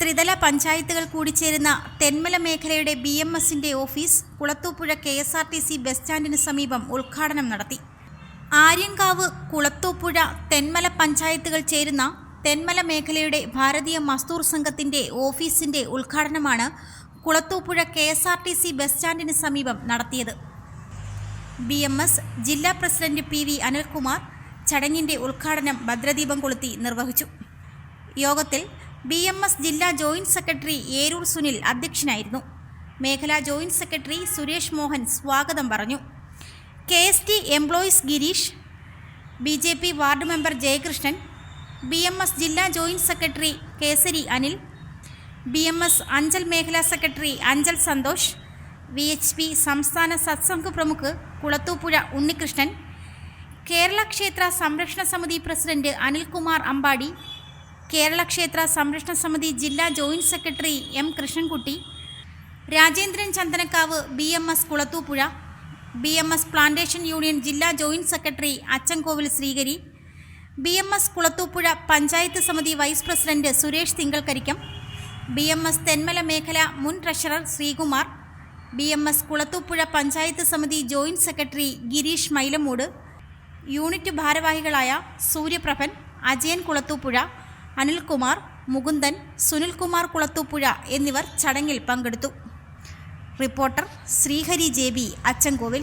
ത്രിതല പഞ്ചായത്തുകൾ കൂടിച്ചേരുന്ന തെന്മല മേഖലയുടെ ബി എം എസിന്റെ office Kulathupuzha K S R T C bus സ്റ്റാൻഡിന് സമീപം ഉദ്ഘാടനം നടത്തി. ആര്യങ്കാവ് കുളത്തൂപ്പുഴ തെന്മല പഞ്ചായത്തുകൾ ചേരുന്ന തെന്മല മേഖലയുടെ ഭാരതീയ മസ്തൂർ സംഘത്തിന്റെ ഓഫീസിന്റെ ഉദ്ഘാടനമാണ് Kulathupuzha K S R T C bus സ്റ്റാൻഡിന് സമീപം നടത്തിയത്. ബി എം എസ് ജില്ലാ പ്രസിഡന്റ് പി വി അനിൽകുമാർ ചടങ്ങിന്റെ ഉദ്ഘാടനം ഭദ്രദീപം കൊളുത്തി നിർവഹിച്ചു. യോഗത്തിൽ ബി എം എസ് ജില്ലാ ജോയിന്റ് സെക്രട്ടറി ഏരൂർ സുനിൽ അധ്യക്ഷനായിരുന്നു. മേഖലാ ജോയിന്റ് സെക്രട്ടറി സുരേഷ് മോഹൻ സ്വാഗതം പറഞ്ഞു. K S T employees Girish B J P ward member Jayakrishnan B M S ജില്ലാ joint secretary Kesari Anil B M S Anchal മേഖലാ secretary Anchal Santhosh V H P സംസ്ഥാന സത്സംഘ് പ്രമുഖ് കുളത്തൂപ്പുഴ ഉണ്ണികൃഷ്ണൻ കേരള ക്ഷേത്ര സംരക്ഷണ സമിതി പ്രസിഡന്റ് അനിൽകുമാർ അമ്പാടി കേരള ക്ഷേത്ര സംരക്ഷണ സമിതി ജില്ലാ joint secretary M Krishnankutty Rajendran Chandanakkavu B M S Kulathupuzha B M S plantation union ജില്ലാ joint secretary Achankovil Sreekari B M S Kulathupuzha panchayat സമിതി vice president Suresh Thinkalkarikkam B M S Thenmala മേഖല മുൻ treasurer Sreekumar B M S Kulathupuzha panchayat സമിതി joint secretary Girish Mylamoodu unit ഭാരവാഹികളായ സൂര്യപ്രഭൻ അജയൻ കുളത്തൂപ്പുഴ അനിൽകുമാർ മുകുന്ദൻ സുനിൽകുമാർ കുളത്തൂപ്പുഴ എന്നിവർ ചടങ്ങിൽ പങ്കെടുത്തു. Reporter Srihari J B Achankovil.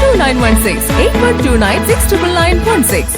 2916 8129 6996.